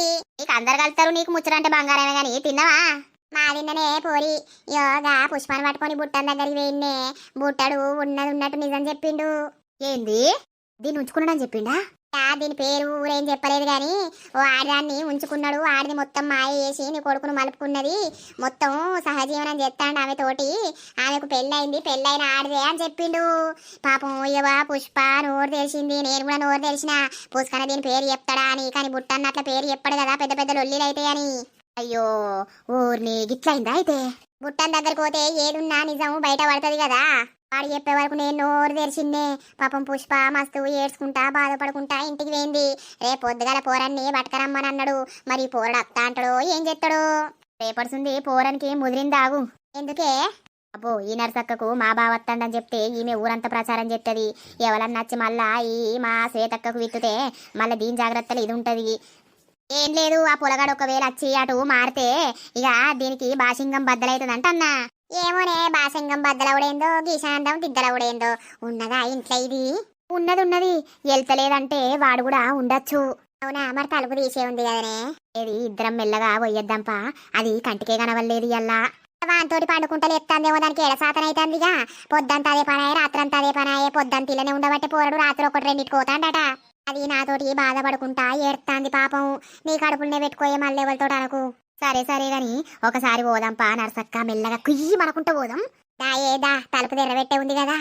నీకు అందరు కలుతారు నీకు ముచ్చరంటే బంగారమే గాని. తిన్నావా? మా నిన్ననే పోరి. యోగా పుష్పాన్ని పట్టుకొని బుట్టన్ దగ్గరికి పోయిన్నే బుట్టడు ఉన్నది ఉన్నట్టు నిజం చెప్పిండు. ఏంది? దీన్ని ఉంచుకున్నాడని చెప్పిండా? దీని పేరు ఊరేం చెప్పలేదు కానీ ఓ ఆడదాన్ని ఉంచుకున్నాడు. ఆడిని మొత్తం మాయ చేసి నీ కొడుకును మలుపుకున్నది. మొత్తం సహజీవనం చేస్తాడు ఆమె తోటి. ఆమెకు పెళ్ళైంది పెళ్ళైన ఆడదే అని చెప్పిండు. పాపం ఇవ్వ పుష్ప నోరు తెలిసింది నేను కూడా నోరు తెలిసిన పుష్కన దీని పేరు చెప్తాడా అని. కానీ బుట్టన్న అట్లా పేరు చెప్పాడు కదా పెద్ద పెద్ద లొల్లీలు అయితే అని. అయ్యో ఊరిని గిట్లైందా అయితే? బుట్టన్ దగ్గరకు పోతే ఏదున్నా నిజం బయట పడుతుంది కదా. వాడు చెప్పే వరకు నేను నోరు తెరిచిందే. పాపం పుష్ప మస్తు ఏడ్చుకుంటా బాధపడుకుంటా ఇంటికి పోయింది. రేపు పొద్దుగల పోరాన్ని పట్టుకరమ్మని అన్నాడు. మరి ఈ పోరడు అత్త అంటాడో ఏం చేస్తాడు? రేపడుతుంది పోరానికి ముదిరిందాగు ఎందుకే? అబ్బో ఈ నరసక్కకు మా బావ వత్తండని చెప్తే ఈమె ఊరంతా ప్రచారం చెప్తుంది ఎవరన్నా వచ్చి మళ్ళా ఈ మా శ్వేతక్కకు విత్తుతే మళ్ళీ దీని జాగ్రత్తలు ఇది ఉంటుంది. ఏం లేదు ఆ పొలగాడు ఒకవేళ వచ్చి అటు మారితే ఇక దీనికి బాషింగం బద్దలవుతుందంట అన్నా ఏమోనే బాసింగం బద్దలవుడేందో గీశాంతం దిద్దలవుడేందో ఉన్నదా ఇంట్లో ఇది? ఉన్నది ఉన్నది. వెళ్తలేదంటే వాడు కూడా ఉండొచ్చు. అవునా మరి తలుపు తీసే ఉంది కదనే. ఏది ఇద్దరం మెల్లగా పోయేద్దాంపా. అది కంటికే కనవల్లేదు అలా వాంతోటి పండుకుంటలు ఎత్తాందేమో దానికి ఎడసాతన అవుతుందిగా పొద్దంతా అదే పనాయే రాత్రంతా అదే పనాయే. పొద్దంతా ఇలానే ఉండబట్టే పోరడు రాత్రి ఒకటి రెండింటికి పోతాడట. అది నాతోటి బాధపడుకుంటా ఏడుతాంది పాపం. నీ కడుపులనే పెట్టుకోయే మళ్ళీ ఎవరితో అనకు. సరే సరే గాని ఒకసారి పోదాంపా నరసక్క మెల్లగా కుయ్యి మనకుంటూ పోదాం. దా ఏదా తలుపు తెరబెట్టే ఉంది కదా.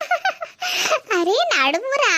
అరే నడుమురా.